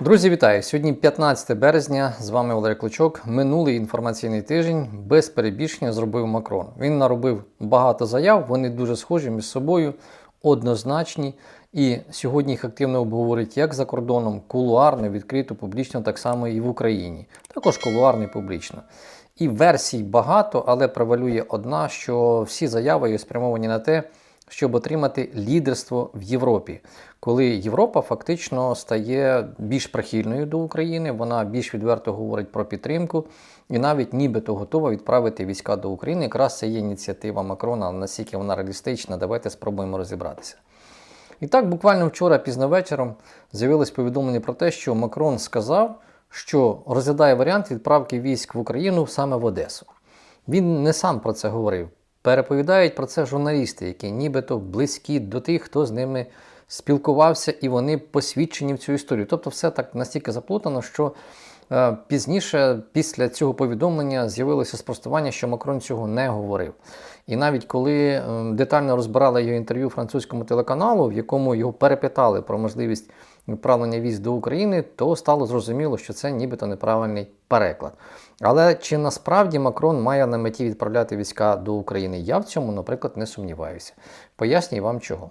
Друзі, вітаю! Сьогодні 15 березня. З вами Валерій Клочок. Минулий інформаційний тиждень без перебільшення зробив Макрон. Він наробив багато заяв, вони дуже схожі між собою, однозначні. І сьогодні їх активно обговорюють як за кордоном, кулуарно, відкрито, публічно, так само і в Україні. Також кулуарно публічно. І версій багато, але превалює одна, що всі заяви є спрямовані на те, щоб отримати лідерство в Європі, коли Європа фактично стає більш прихильною до України, вона більш відверто говорить про підтримку і навіть нібито готова відправити війська до України. Якраз це є ініціатива Макрона, наскільки вона реалістична, давайте спробуємо розібратися. І так, буквально вчора, пізно вечором, з'явилось повідомлення про те, що Макрон сказав, що розглядає варіант відправки військ в Україну саме в Одесу. Він не сам про це говорив. Переповідають про це журналісти, які нібито близькі до тих, хто з ними спілкувався, і вони посвідчені в цю історію. Тобто, все так настільки заплутано, що е, пізніше, після цього повідомлення, з'явилося спростування, що Макрон цього не говорив. І навіть коли е, детально розбирали його інтерв'ю французькому телеканалу, в якому його перепитали про можливість відправлення військ до України, то стало зрозуміло, що це нібито неправильний переклад. Але чи насправді Макрон має на меті відправляти війська до України? Я в цьому, наприклад, не сумніваюся. Пояснюю вам чого.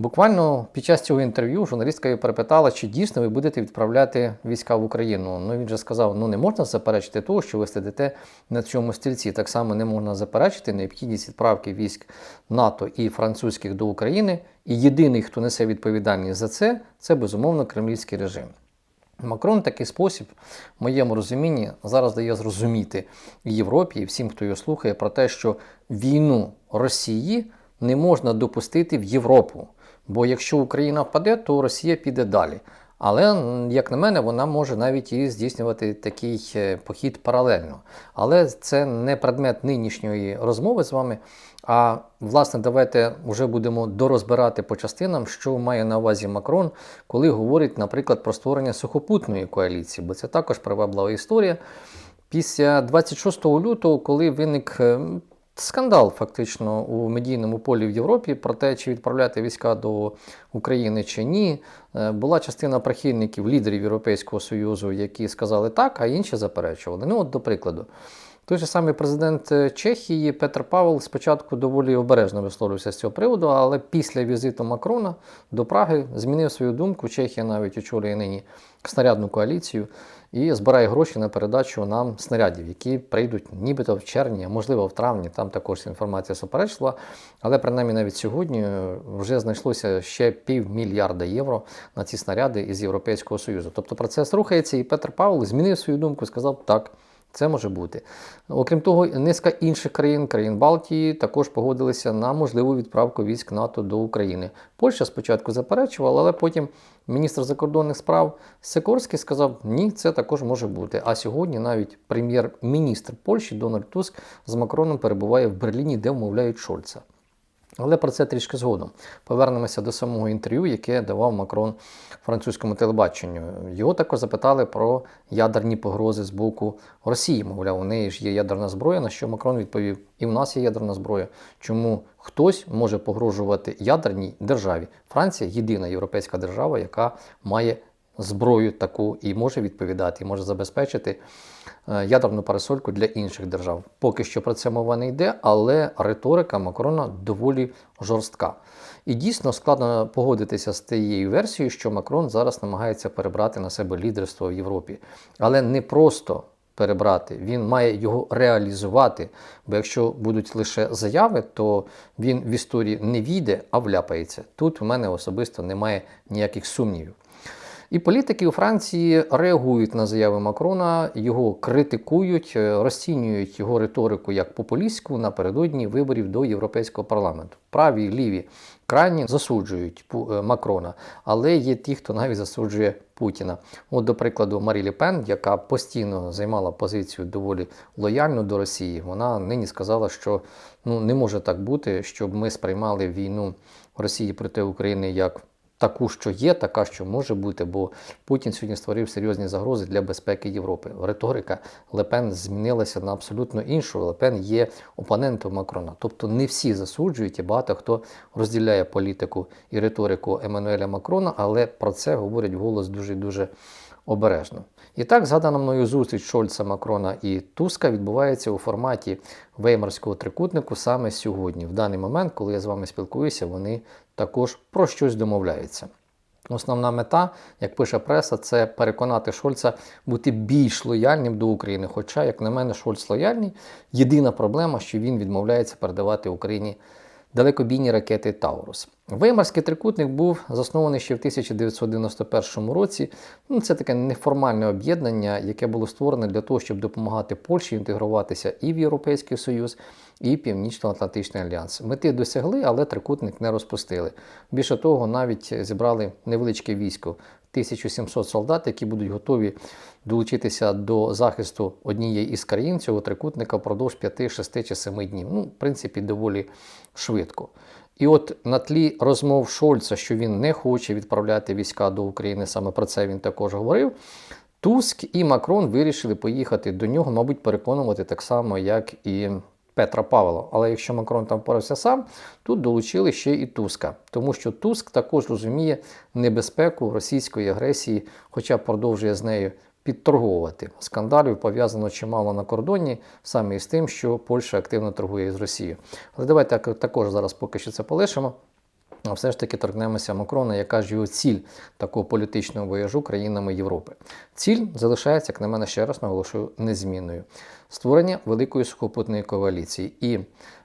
Буквально під час цього інтерв'ю журналістка її перепитала, чи дійсно ви будете відправляти війська в Україну. Ну він же сказав: ну не можна заперечити того, що ви сидите на цьому стільці. Так само не можна заперечити необхідність відправки військ НАТО і французьких до України. І єдиний, хто несе відповідальність за це, це безумовно кремлівський режим. Макрон такий спосіб, в моєму розумінні, зараз дає зрозуміти Європі і всім, хто його слухає, про те, що війну Росії не можна допустити в Європу. Бо якщо Україна впаде, то Росія піде далі. Але, як на мене, вона може навіть і здійснювати такий е, похід паралельно. Але це не предмет нинішньої розмови з вами. А власне, давайте вже будемо дорозбирати по частинам, що має на увазі Макрон, коли говорить, наприклад, про створення сухопутної коаліції, бо це також приваблива історія. Після 26 лютого, коли виник скандал фактично у медійному полі в Європі про те, чи відправляти війська до України чи ні, е, була частина прихильників лідерів Європейського Союзу, які сказали так, а інші заперечували. Ну, от до прикладу. Той же самий президент е, Чехії Петр Павел спочатку доволі обережно висловлювався з цього приводу, але після візиту Макрона до Праги змінив свою думку. Чехія навіть очолює нині снарядну коаліцію і збирає гроші на передачу нам снарядів, які прийдуть нібито в червні, а можливо в травні. Там також інформація суперечлива. Але принаймні навіть сьогодні е, вже знайшлося ще півмільярда євро на ці снаряди із Європейського Союзу. Тобто процес рухається, і Петр Павло змінив свою думку, сказав так. Це може бути. Окрім того, низка інших країн, країн Балтії, також погодилися на можливу відправку військ НАТО до України. Польща спочатку заперечувала, але потім міністр закордонних справ Сикорський сказав, ні, це також може бути. А сьогодні навіть прем'єр-міністр Польщі Дональд Туск з Макроном перебуває в Берліні, де вмовляють Шольца. Але про це трішки згодом. Повернемося до самого інтерв'ю, яке давав Макрон французькому телебаченню. Його також запитали про ядерні погрози з боку Росії. Мовляв, у неї ж є ядерна зброя, на що Макрон відповів: і в нас є ядерна зброя. Чому хтось може погрожувати ядерній державі? Франція єдина європейська держава, яка має зброю таку і може відповідати, і може забезпечити е, ядерну парасольку для інших держав. Поки що про це мова не йде, але риторика Макрона доволі жорстка. І дійсно складно погодитися з тією версією, що Макрон зараз намагається перебрати на себе лідерство в Європі. Але не просто перебрати, він має його реалізувати. Бо якщо будуть лише заяви, то він в історії не війде, а вляпається. Тут в мене особисто немає ніяких сумнівів. І політики у Франції реагують на заяви Макрона, його критикують, е, розцінюють його риторику як популістську напередодні виборів до Європейського парламенту. Праві, ліві, крайні засуджують е, Макрона, але є ті, хто навіть засуджує Путіна. От, до прикладу, Марі Лі Пен, яка постійно займала позицію доволі лояльну до Росії, вона нині сказала, що ну не може так бути, щоб ми сприймали війну Росії проти України як таку, що є, така, що може бути, бо Путін сьогодні створив серйозні загрози для безпеки Європи. Риторика Лепен змінилася на абсолютно іншу. Лепен є опонентом Макрона. Тобто не всі засуджують і багато хто розділяє політику і риторику Еммануеля Макрона, але про це говорять голос дуже дуже обережно. І так, згадана мною зустріч Шольца, Макрона і Туска відбувається у форматі Веймарського трикутнику саме сьогодні. В даний момент, коли я з вами спілкуюся, вони також про щось домовляються. Основна мета, як пише преса, це переконати Шольца бути більш лояльним до України. Хоча, як на мене, Шольц лояльний. Єдина проблема, що він відмовляється передавати Україні далекобійні ракети Таурус. Веймарський трикутник був заснований ще в 1991 році. Ну, це таке неформальне об'єднання, яке було створене для того, щоб допомагати Польщі інтегруватися і в Європейський Союз, і Північно-Атлантичний альянс. Мети досягли, але трикутник не розпустили. Більше того, навіть зібрали невеличке військо. 1700 солдат, які будуть готові долучитися до захисту однієї із країн цього трикутника впродовж 5, 6 чи 7 днів. Ну, в принципі, доволі швидко. І от на тлі розмов Шольца, що він не хоче відправляти війська до України, саме про це він також говорив. Туск і Макрон вирішили поїхати до нього, мабуть, переконувати так само, як і Петра Павла. Але якщо Макрон там впорався сам, тут долучили ще і Туска, тому що Туск також розуміє небезпеку російської агресії, хоча продовжує з нею підторговувати. Скандалів пов'язано чимало на кордоні, саме із тим, що Польща активно торгує з Росією. Але давайте також зараз поки що це полишимо. А все ж таки торкнемося Макрона, яка ж його ціль такого політичного вояжу країнами Європи. Ціль залишається, як на мене, ще раз наголошую, незмінною. Створення великої сухопутної коаліції. І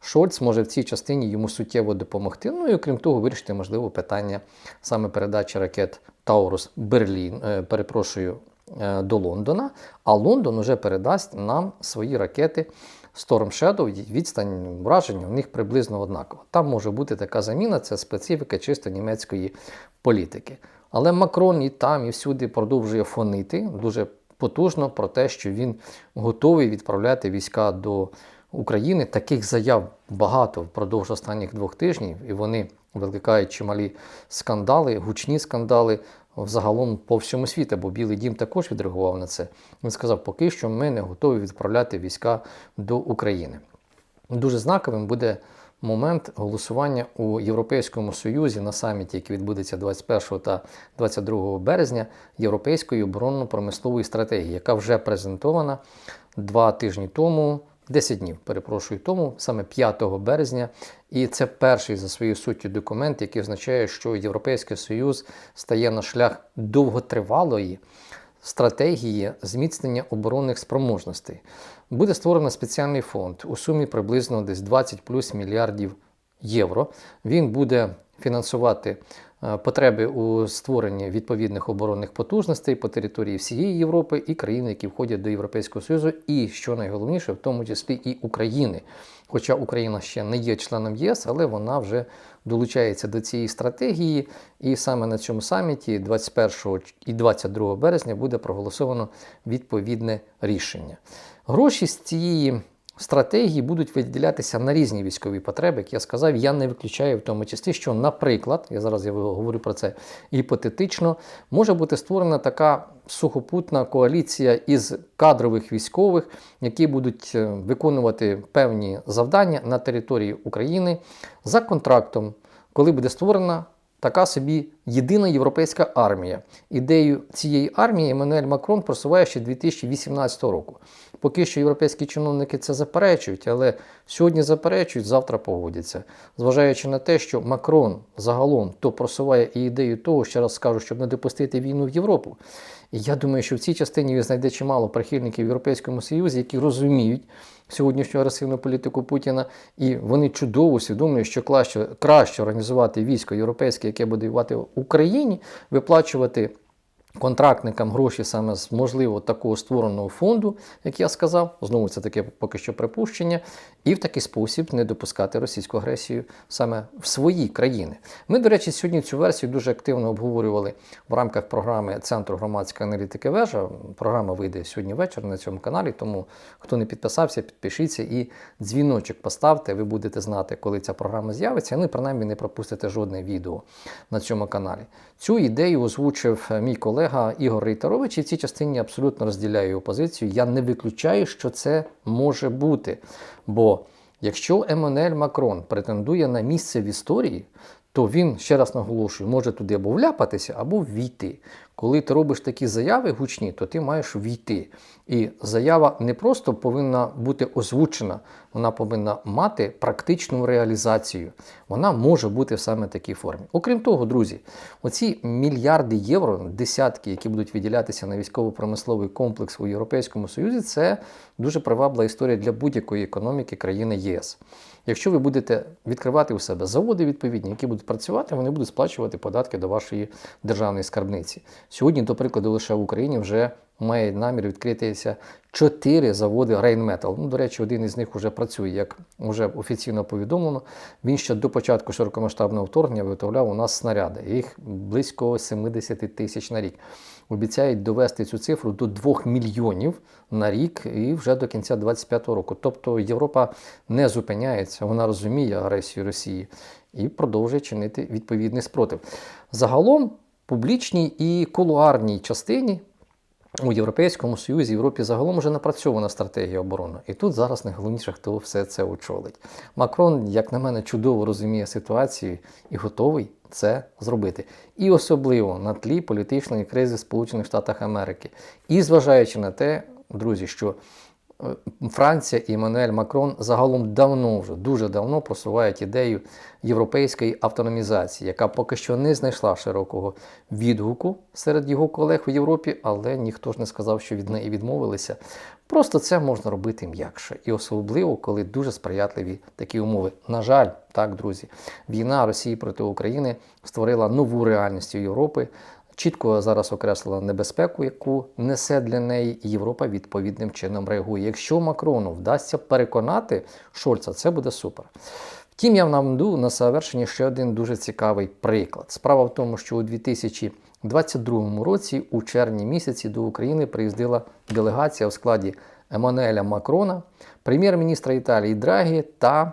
Шольц може в цій частині йому суттєво допомогти. Ну і окрім того, вирішити можливо питання саме передачі ракет Таурус Берлін, е, перепрошую, е, до Лондона. А Лондон уже передасть нам свої ракети. Storm Shadow, відстань враження у них приблизно однакова. Там може бути така заміна, це специфіка чисто німецької політики. Але Макрон і там, і всюди продовжує фонити дуже потужно про те, що він готовий відправляти війська до України. Таких заяв багато впродовж останніх двох тижнів, і вони викликають чималі скандали, гучні скандали. Взагалом по всьому світу, бо Білий Дім також відреагував на це. Він сказав, поки що ми не готові відправляти війська до України. Дуже знаковим буде момент голосування у Європейському Союзі на саміті, який відбудеться 21 та 22 березня, Європейської оборонно-промислової стратегії, яка вже презентована два тижні тому. 10 днів, перепрошую тому, саме 5 березня, і це перший за своєю суттю документ, який означає, що Європейський Союз стає на шлях довготривалої стратегії зміцнення оборонних спроможностей. Буде створено спеціальний фонд у сумі приблизно десь 20 плюс мільярдів євро. Він буде фінансувати е, потреби у створенні відповідних оборонних потужностей по території всієї Європи і країн, які входять до Європейського Союзу, і що найголовніше, в тому числі і України. Хоча Україна ще не є членом ЄС, але вона вже долучається до цієї стратегії, і саме на цьому саміті 21 і 22 березня буде проголосовано відповідне рішення. Гроші з цієї стратегії будуть виділятися на різні військові потреби. Як я сказав, я не виключаю в тому числі, що, наприклад, я зараз я говорю про це гіпотетично, може бути створена така сухопутна коаліція із кадрових військових, які будуть е, виконувати певні завдання на території України за контрактом, коли буде створена. Така собі єдина європейська армія. Ідею цієї армії Еммануель Макрон просуває ще 2018 року. Поки що європейські чиновники це заперечують, але сьогодні заперечують, завтра погодяться. Зважаючи на те, що Макрон загалом то просуває і ідею того, ще раз скажу, щоб не допустити війну в Європу. І я думаю, що в цій частині він знайде чимало прихильників в Європейському Союзі, які розуміють сьогоднішню агресивну політику Путіна, і вони чудово усвідомлюють, що краще, краще організувати військо європейське, яке буде воювати в Україні, виплачувати контрактникам гроші саме з можливо такого створеного фонду, як я сказав. Знову це таке поки що припущення. І в такий спосіб не допускати російську агресію саме в свої країни. Ми, до речі, сьогодні цю версію дуже активно обговорювали в рамках програми Центру громадської аналітики вежа. Програма вийде сьогодні ввечері на цьому каналі. Тому хто не підписався, підпишіться і дзвіночок поставте. Ви будете знати, коли ця програма з'явиться. Ну і принаймні не пропустите жодне відео на цьому каналі. Цю ідею озвучив мій колега Ігор Рейтерович, і в цій частині абсолютно розділяю його позицію. Я не виключаю, що це може бути. Бо якщо Еммануель Макрон претендує на місце в історії, то він, ще раз наголошую, може туди або вляпатися, або ввійти. Коли ти робиш такі заяви гучні, то ти маєш війти. І заява не просто повинна бути озвучена, вона повинна мати практичну реалізацію. Вона може бути в саме такій формі. Окрім того, друзі, оці мільярди євро, десятки, які будуть виділятися на військово-промисловий комплекс у Європейському Союзі, це дуже привабла історія для будь-якої економіки країни ЄС. Якщо ви будете відкривати у себе заводи відповідні, які будуть працювати, вони будуть сплачувати податки до вашої державної скарбниці. Сьогодні, до прикладу, лише в Україні вже має намір відкритися чотири заводи Rheinmetall. Ну, до речі, один із них вже працює, як вже офіційно повідомлено. Він ще до початку широкомасштабного вторгнення виготовляв у нас снаряди. Їх близько 70 тисяч на рік. Обіцяють довести цю цифру до 2 мільйонів на рік і вже до кінця 2025 року. Тобто Європа не зупиняється, вона розуміє агресію Росії і продовжує чинити відповідний спротив. Загалом, публічній і кулуарній частині. У Європейському Союзі, Європі загалом вже напрацьована стратегія оборони. І тут зараз найголовніше, хто все це очолить. Макрон, як на мене, чудово розуміє ситуацію і готовий це зробити. І особливо на тлі політичної кризи в Сполучених Штатах Америки. І зважаючи на те, друзі, що Франція і Еммануель Макрон загалом давно вже дуже давно просувають ідею європейської автономізації, яка поки що не знайшла широкого відгуку серед його колег у Європі, але ніхто ж не сказав, що від неї відмовилися. Просто це можна робити м'якше, і особливо, коли дуже сприятливі такі умови. На жаль, так, друзі, війна Росії проти України створила нову реальність Європи. Чітко зараз окреслила небезпеку, яку несе для неї і Європа відповідним чином реагує. Якщо Макрону вдасться переконати Шольца, це буде супер. Втім, я наведу на завершення ще один дуже цікавий приклад. Справа в тому, що у 2022 році, у червні місяці, до України приїздила делегація у складі Еммануеля Макрона, прем'єр-міністра Італії Драгі та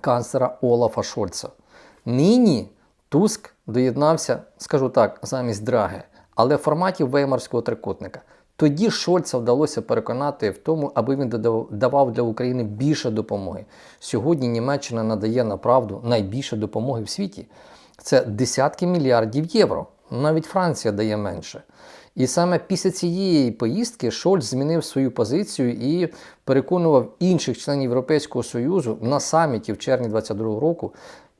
канцлера Олафа Шольца. Нині Туск доєднався, скажу так, замість Драги, але в форматі Веймарського трикутника. Тоді Шольца вдалося переконати в тому, аби він давав для України більше допомоги. Сьогодні Німеччина надає на правду найбільше допомоги в світі. Це десятки мільярдів євро. Навіть Франція дає менше. І саме після цієї поїздки Шольц змінив свою позицію і переконував інших членів Європейського Союзу на саміті в червні 2022 року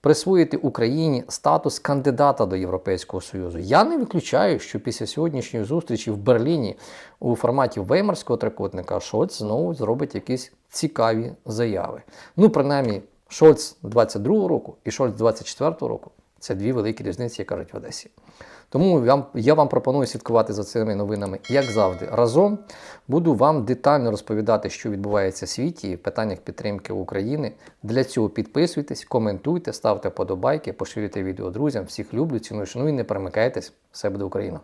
присвоїти Україні статус кандидата до Європейського Союзу. Я не виключаю, що після сьогоднішньої зустрічі в Берліні у форматі Веймарського трикутника Шольц знову зробить якісь цікаві заяви. Ну, принаймні, Шольц 22 року і Шольц 24 року це дві великі різниці, як кажуть в Одесі. Тому я вам пропоную слідкувати за цими новинами, як завжди. Разом буду вам детально розповідати, що відбувається в світі в питаннях підтримки України. Для цього підписуйтесь, коментуйте, ставте подобайки, поширюйте відео друзям. Всіх люблю, ціную, шаную, не перемикайтесь. Все буде Україна!